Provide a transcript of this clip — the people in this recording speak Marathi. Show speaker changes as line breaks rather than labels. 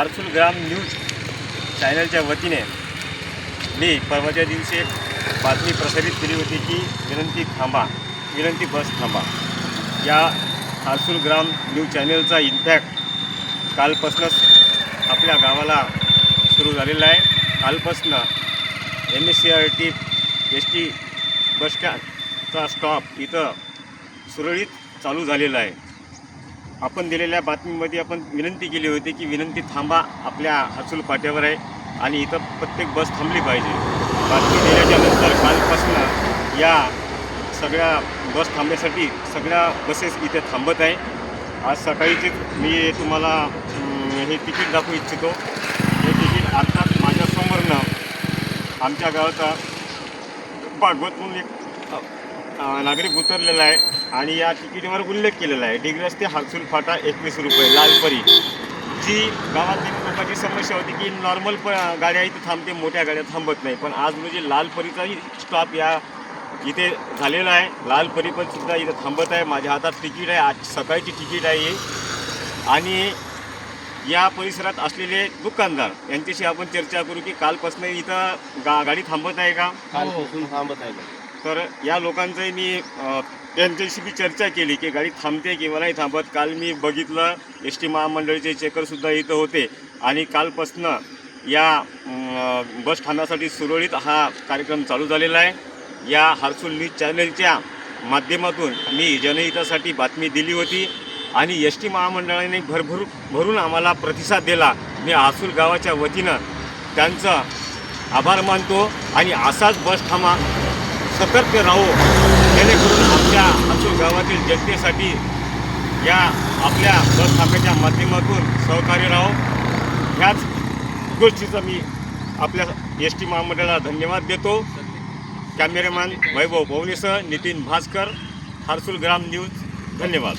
हर्सुल ग्राम न्यूज चॅनलच्या वतीने मी परवाच्या दिवशी एक बातमी प्रसारित केली होती की विनंती थांबा विनंती बस थांबा. या हर्सुल ग्राम न्यूज चॅनलचा इम्पॅक्ट कालपासूनच आपल्या गावाला सुरू झालेला आहे. कालपासनं M S C R T S T bus स्टँडचा stop इथं सुरळीत चालू झालेला आहे. आपण दिलेल्या बातमीमध्ये आपण विनंती केली होती की विनंती थांबा आपल्या अचूल पाट्यावर आहे आणि इथं प्रत्येक बस थांबली पाहिजे. बातमी दिल्याच्यानंतर कालपासून या सगळ्या बस थांबण्यासाठी सगळ्या बसेस इथे थांबत आहे. आज सकाळीचे मी तुम्हाला हे तिकीट दाखवू इच्छितो. हे तिकीट आत्ताच माझ्यासमोरनं आमच्या गावाचा भागवत म्हणून एक नागरिक उतरलेला आहे आणि या तिकीटवर उल्लेख केलेला आहे. डिग्रस ते हालसूल फाटा एकवीस रुपये लालपरी जी गावातील लोकांची समस्या होती की नॉर्मल प गाड्या इथे थांबते मोठ्या गाड्या थांबत नाही. पण आज म्हणजे लालपरीचाही स्टॉप या इथे झालेला आहे लालपरी पण सुद्धा इथं थांबत आहे. माझ्या हातात तिकीट आहे आज सकाळची तिकीट आहे ही. आणि या परिसरात असलेले दुकानदार यांच्याशी आपण चर्चा करू की कालपासून इथं गा गाडी थांबत आहे का?
कालपासून थांबत आहे.
का तर या लोकांचंही मी त्यांच्याशी मी चर्चा केली की गाडी थांबते किंवा नाही थांबत. काल मी बघितलं एस टी महामंडळाचे चेकरसुद्धा इथं होते. आणि कालपासनं या अम, बस ठाण्यासाठी सुरळीत हा कार्यक्रम चालू झालेला आहे. या हर्सुल न्यूज चॅनलच्या माध्यमातून मी जनहितासाठी बातमी दिली होती आणि एस टी महामंडळाने भरभरून भरून आम्हाला प्रतिसाद दिला. मी हर्सुल गावाच्या वतीनं त्यांचं आभार मानतो आणि असाच बस थांबा. सतर्क राहू. जेणेकरून आमच्या हसूर गावातील जनतेसाठी या आपल्या बस माध्यमातून सहकार्य राहो. ह्याच गोष्टीचा मी आपल्या एस टी महामंडळाला धन्यवाद देतो. कॅमेरामॅन वैभव भवनेसह नितीन भास्कर हर्सुल ग्राम न्यूज धन्यवाद.